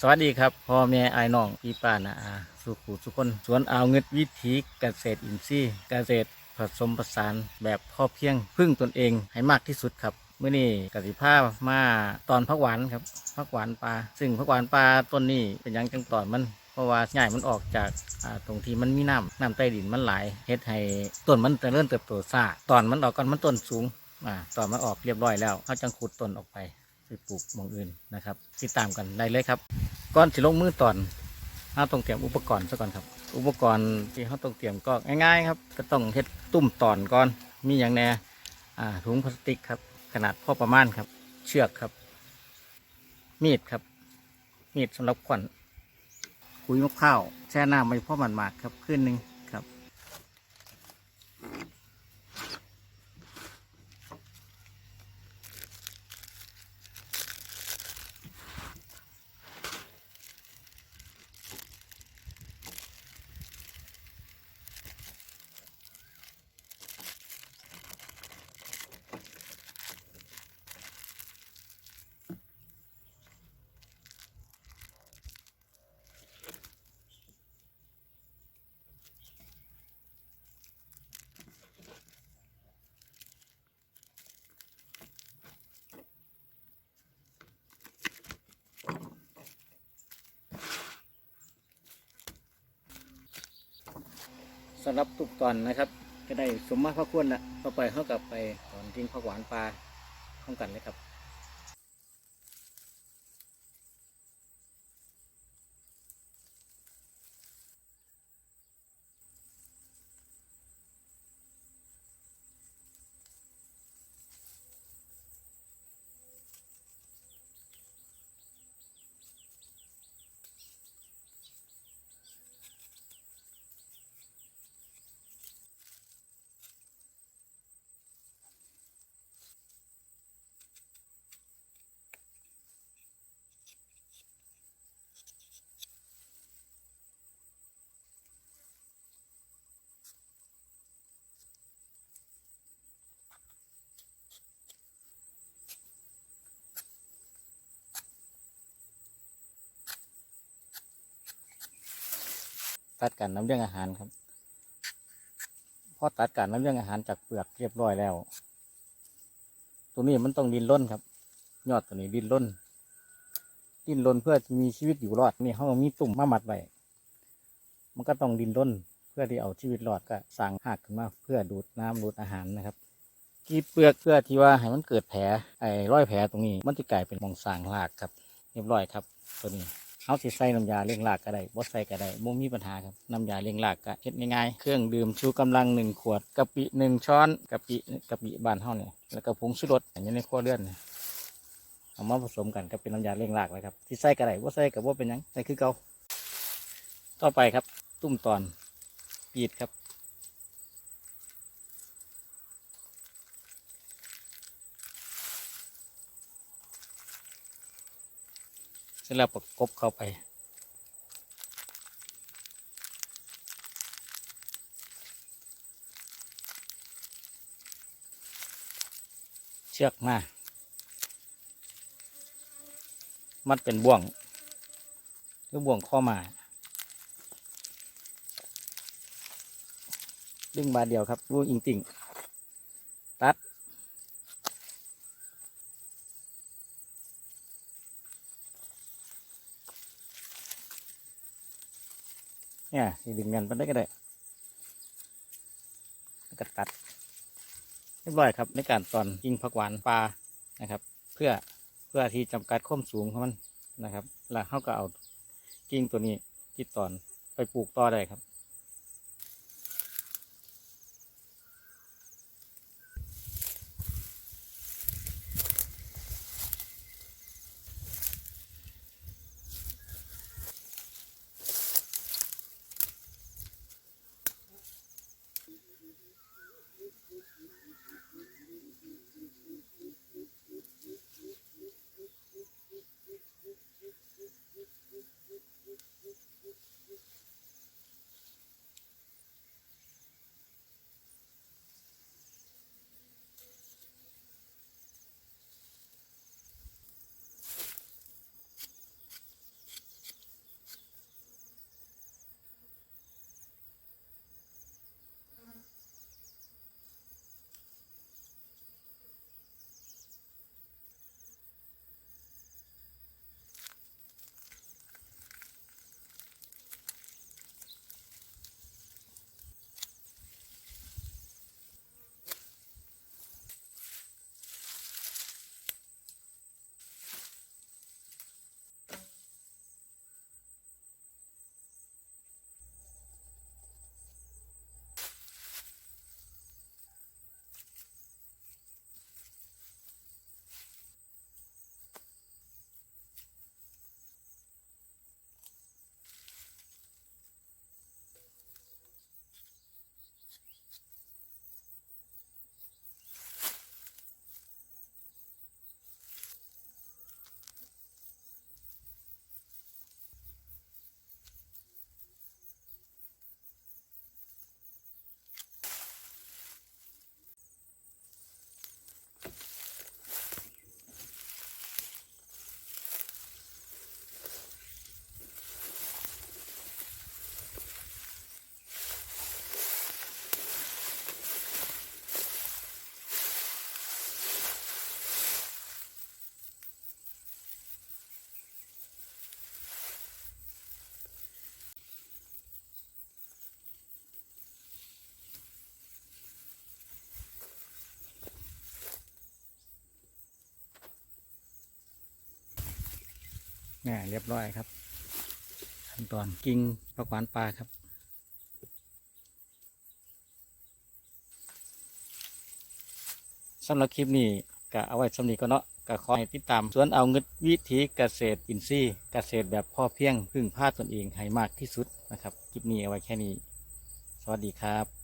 สวัสดีครับพ่อแม่ไอ้น้องพี่ป้านาอาสุขุสุคนสวนอ่าวเงิดวิถีเกษตรอินทรีย์เกษตรผสมผสานแบบพ่อเพียงพึ่งตนเองให้มากที่สุดครับเมื่อนี้กสิภาพมาตอนพักหวานครับพักหวานปลาซึ่งพักหวานปลาต้นนี้เป็นยังจังตอนมันเพราะว่าง่ายมันออกจากตรงที่มันมีน้ำน้ำใต้ดินมันไหลเฮ็ดให้ต้นมันเริญเติบโตซ่าตอนมันออกก่อนมันต้นสูงอ่าตอนมันออกเรียบร้อยแล้วเขาจังขุดต้นออกไป ไปปลูกมองอื่นนะครับ ติดตามกันได้เลยครับก่อนสิลงมือตอนเราต้องเตรียมอุปกรณ์ซะก่อนครับ อุปกรณ์ที่เราต้องเตรียมก็ง่ายๆ ครับ ก็ต้องเฮ็ดตุ่มตอนก่อน มีอย่างแน่ถุงพลาสติกครับ ขนาดพอประมาณครับ เชือกครับ มีดครับ มีดสำหรับขวัญคุยมะพร้าวแช่น้ำไปพ่อมันมาดๆครับขึ้นหนึ่งำหรับตุกตอนนะครับ ก็ได้สมมาพระควรละต่อไปเข้ากับไปตอนทิ้งผักหวานปลาข้องกันเลยครับ ตัดกันน้ำเรื่องอาหารครับพอตัดกันน้ำเรื่องอาหารจากเปลือกเรียบร้อยแล้ว ตัวนี้มันต้องดินล้นครับ ยอดตัวนี้ดินล้น ดินล้นเพื่อจะมีชีวิตอยู่รอดนี่เขามีตุ่มมามัดไว้มันก็ต้องดินล้น เพื่อที่เอาชีวิตรอดก็สั่งหักขึ้นมาเพื่อดูดน้ำดูดอาหารนะครับกีดเปลือกเพื่อที่ว่าให้มันเกิดแผลไอ้ร้อยแผลตรงนี้ มันจะกลายเป็นมองสางหรากครับ เรียบร้อยครับ ตัวนี้ เอาสิใส่น้ำยาเลี้ยงลากก็ได้บ่ใส่ก็ได้บ่มีปัญหาครับน้ำยาเลี้ยงลากก็เฮ็ดง่ายๆเครื่องดื่มชูกำลังหนึ่งขวดกะปิหนึ่งช้อนกะปิกะปิบ้านเฮาเนี่ยแล้วก็ผงชูรสอันนี้ในครัวเรือนเอามาผสมกันก็เป็นน้ำยาเลี้ยงลากเลยครับที่ใส่ก็ได้บ่ใส่ก็บ่เป็นหยังใส่คือเก่าต่อไปครับ ตุ้มตอนปีดครับ สร็จแล้วประกบเข้าไป เชือกมา มัดเป็นบ่วงหรือบ่วงข้อมา ดึงบาทเดียวครับรูอิงติ่งตัด เนี่ยสิดึงกันไปได้ก็ได้แล้วก็ตัดเรียบร้อยครับในการตอนยิงผักหวานปลานะครับ เพื่อเพื่อที่จำกัดความสูงของมันนะครับ แล้วเขาก็เอากิ่งตัวนี้ที่ตอนไปปลูกต่อได้ครับ นี่ยเรียบร้อยครับขั้นตอนกิ่งผักวานปลาครับสำหรับคลิปนี้ก็เอาไว้สำนีก็เนาะก็ขอให้ติดตามสวนเอาเงินวิถีเกษตรอินทรีย์เกษตรแบบพ่อเพียงพึ่งพาตนเองให้มากที่สุดนะครับ คลิปนี้เอาไว้แค่นี้ สวัสดีครับ